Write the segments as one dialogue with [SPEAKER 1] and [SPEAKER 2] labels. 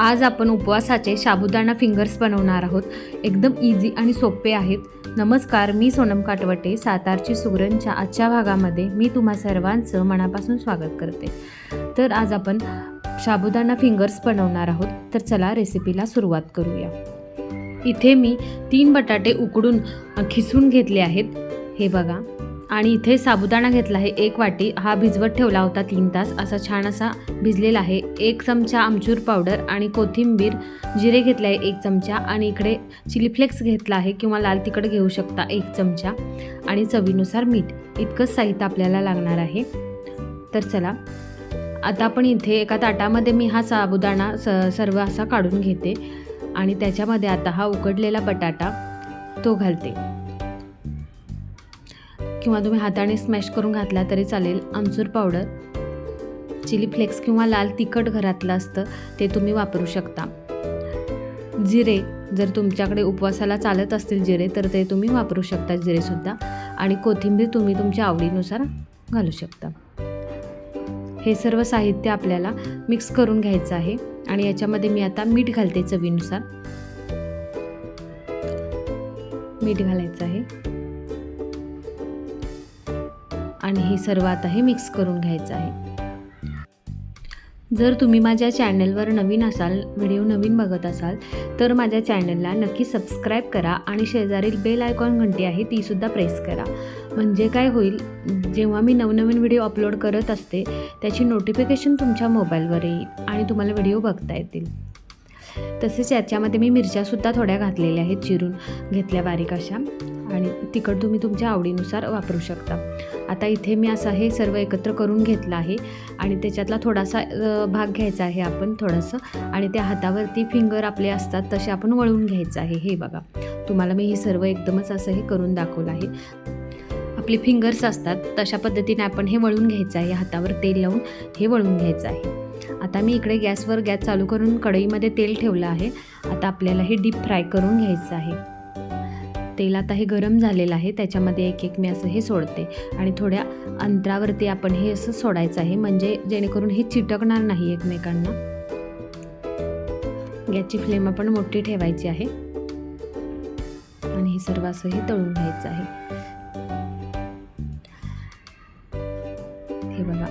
[SPEAKER 1] आज आपण उपवासाचे साबुदाणा फिंगर्स बनवणार आहोत. एकदम इझी आणि सोपे आहेत. नमस्कार मी सोनम काटवटे सातारची सुगरणच्या आजच्या भागामध्ये मी तुम्हा सर्वांचं मनापासून स्वागत करते. तर आज आपण साबुदाणा फिंगर्स बनवणार आहोत. तर चला रेसिपीला सुरुवात करूया. इथे मी तीन बटाटे उकडून खिसून घेतले आहेत. हे बघा. आणि इथे साबुदाणा घेतला आहे एक वाटी. हा भिजवत ठेवला होता तीन तास. असा छान असा भिजलेला आहे. एक चमचा आमचूर पावडर आणि कोथिंबीर जिरे घेतले आहे एक चमचा. आणि इकडे चिली फ्लेक्स घेतला आहे किंवा लाल तिखट घेऊ शकता एक चमचा. आणि चवीनुसार मीठ. इतकंच साहित्य आपल्याला लागणार आहे. तर चला. आता आपण इथे एका ताटामध्ये मी हा साबुदाणा स सर्व असा काढून घेते. आणि त्याच्यामध्ये आता हा उकडलेला बटाटा तो घालते. किंवा तुम्ही हाताने स्मॅश करून घातला तरी चालेल. आमचूर पावडर चिली फ्लेक्स किंवा लाल तिखट घरातलं असतं ते तुम्ही वापरू शकता. जिरे जर तुमच्याकडे उपवासाला चालत असतील जिरे तर ते तुम्ही वापरू शकता जिरेसुद्धा. आणि कोथिंबीर तुम्ही तुमच्या आवडीनुसार घालू शकता. हे सर्व साहित्य आपल्याला मिक्स करून घ्यायचं आहे. आणि याच्यामध्ये मी आता मीठ घालते चवीनुसार. मीठ घालायचं आहे. आणि हे सर्व आता हे मिक्स करून घ्यायचं आहे. जर तुम्ही माझ्या चॅनलवर नवीन असाल व्हिडिओ नवीन बघत असाल तर माझ्या चॅनलला नक्की सबस्क्राईब करा आणि शेजारील बेल आयकॉन घंटी आहे तीसुद्धा प्रेस करा. म्हणजे काय होईल जेव्हा मी नवनवीन व्हिडिओ अपलोड करत असते त्याची नोटिफिकेशन तुमच्या मोबाईलवर येईल आणि तुम्हाला व्हिडिओ बघता येतील. तसेच याच्यामध्ये मी मिरच्यासुद्धा थोड्या घातलेल्या आहेत चिरून घेतल्या बारीक अशा. आणि तिखट तुम्ही तुमच्या आवडीनुसार वापरू शकता. आता इथे मी असं हे सर्व एकत्र करून घेतलं आहे आणि त्याच्यातला थोडासा भाग घ्यायचा आहे आपण थोडंसं. आणि त्या हातावरती फिंगर आपले असतात तसे आपण वळून घ्यायचं आहे. हे बघा तुम्हाला मी हे सर्व एकदमच असं हे करून दाखवलं आहे. आपले फिंगर्स असतात तशा पद्धतीने आपण हे वळून घ्यायचं आहे. हातावर तेल लावून हे वळून घ्यायचं आहे. आता मी इकडे गॅसवर गॅस चालू करून कढईमध्ये तेल ठेवलं आहे. आता आपल्याला हे डीप फ्राय करून घ्यायचं आहे. तेल आता हे गरम झालेलं आहे त्याच्यामध्ये एक एक मी असं हे सोडते. आणि थोड्या अंतरावरती आपण हे असं सोडायचं आहे म्हणजे जेणेकरून हे चिटकणार नाही एकमेकांना. गॅसची फ्लेम आपण मोठी ठेवायची आहे. आणि हे सर्व असं हे तळून घ्यायचं आहे. हे बघा.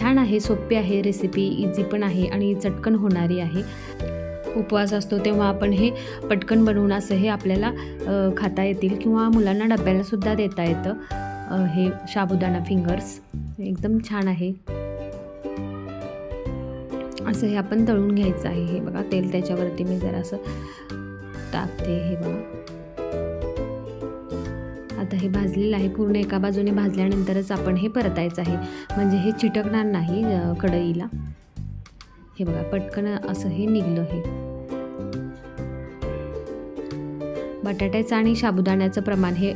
[SPEAKER 1] छान आहे सोपी आहे रेसिपी इझी पण आहे आणि चटकन होणारी आहे. उपवास असतो तेव्हा आपण हे पटकन बनवून असं हे आपल्याला खाता येतील किंवा मुलांना डब्याला सुद्धा देता येतं. हे साबुदाणा फिंगर्स एकदम छान आहे. असं हे आपण तळून घ्यायचं आहे. हे बघा तेल त्याच्यावरती मी जरा असं टाकते हे बघा. आता हे भाजलेलं आहे पूर्ण एका बाजूने भाजल्यानंतरच आपण हे परतायचं आहे. म्हणजे हे चिटकणार नाही कढईला. हे बघा पटकन असं हे निघलं हे. बटाट्याचं आणि साबुदाण्याचं प्रमाण हे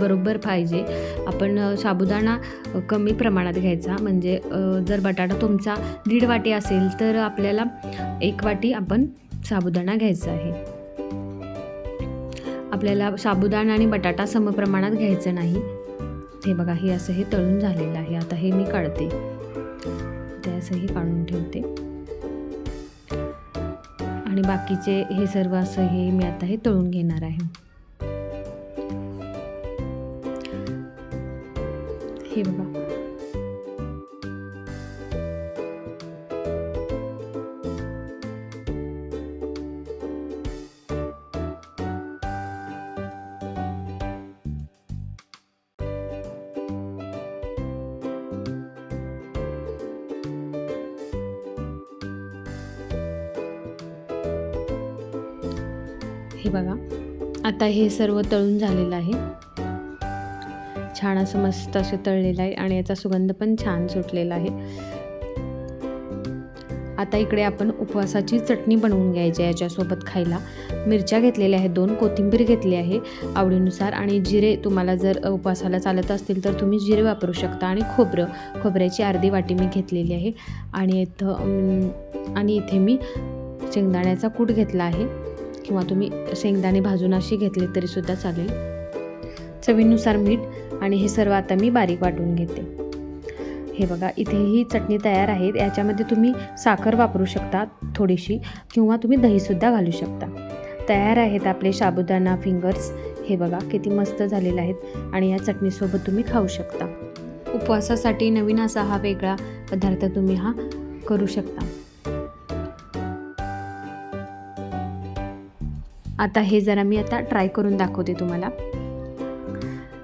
[SPEAKER 1] बरोबर पाहिजे. आपण साबुदाणा कमी प्रमाणात घ्यायचा. म्हणजे जर बटाटा तुमचा दीड वाटी असेल तर आपल्याला एक वाटी आपण साबुदाणा घ्यायचा आहे. आपल्याला साबुदाणा आणि बटाटा समप्रमाणात घ्यायचं नाही. हे बघा हे असं हे तळून झालेलं आहे. आता हे मी काढते. ते असं हे काढून ठेवते. आणि बाकीचे हे सर्व असं हे मी आता हे तळून घेणार आहे. हे बघा. हे बघा. आता हे सर्व तळून झालेलं आहे. छान असं मस्त असं तळलेलं आहे आणि याचा सुगंध पण छान सुटलेला आहे. आता इकडे आपण उपवासाची चटणी बनवून घ्यायची आहे याच्यासोबत खायला. मिरच्या घेतलेल्या आहेत दोन कोथिंबीर घेतली आहे आवडीनुसार आणि जिरे तुम्हाला जर उपवासाला चालत असतील तर तुम्ही जिरे वापरू शकता आणि खोबरं. खोबऱ्याची अर्धी वाटी मी घेतलेली आहे आणि इथं आणि इथे मी शेंगदाण्याचा कूट घेतला आहे. किंवा तुम्ही शेंगदाणे भाजून अशी घेतली तरीसुद्धा चालेल. चवीनुसार मीठ आणि हे सर्व आता मी बारीक वाटून घेते. हे बघा इथे ही चटणी तयार आहे. याच्यामध्ये तुम्ही साखर वापरू शकता थोडीशी किंवा तुम्ही दहीसुद्धा घालू शकता. तयार आहेत आपले साबुदाणा फिंगर्स हे बघा किती मस्त झालेले आहेत आणि या चटणीसोबत तुम्ही खाऊ शकता. उपवासासाठी नवीन असा हा वेगळा पदार्थ तुम्ही हा करू शकता. आता हे जरा मी आता ट्राय करून दाखवते तुम्हाला.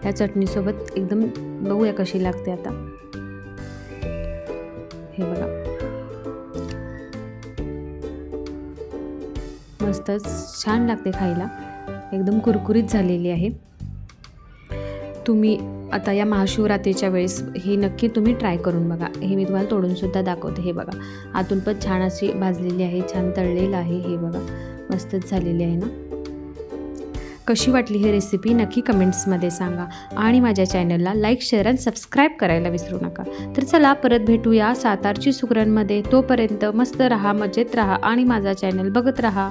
[SPEAKER 1] त्या चटणीसोबत एकदम बघूया कशी लागते आता. हे बघा. मस्तच छान लागते खायला. एकदम कुरकुरीत झालेली आहे. तुम्ही आता या महाशिवरात्रीच्या वेळेस ही नक्की तुम्ही ट्राय करून बघा. हे मी तुम्हाला तोडूनसुद्धा दाखवते. हे बघा. आतून पण छान अशी भाजलेली आहे छान तळलेलं आहे. हे बघा. मस्तच झालेली आहे ना. कशी वाटली ही रेसिपी नक्की कमेंट्समध्ये सांगा. आणि माझ्या चॅनलला लाईक शेअर आणि सबस्क्राईब करायला विसरू नका. तर चला परत भेटूया सातारची सुगरणमध्ये तोपर्यंत मस्त रहा मजेत रहा आणि माझा चॅनल बघत रहा.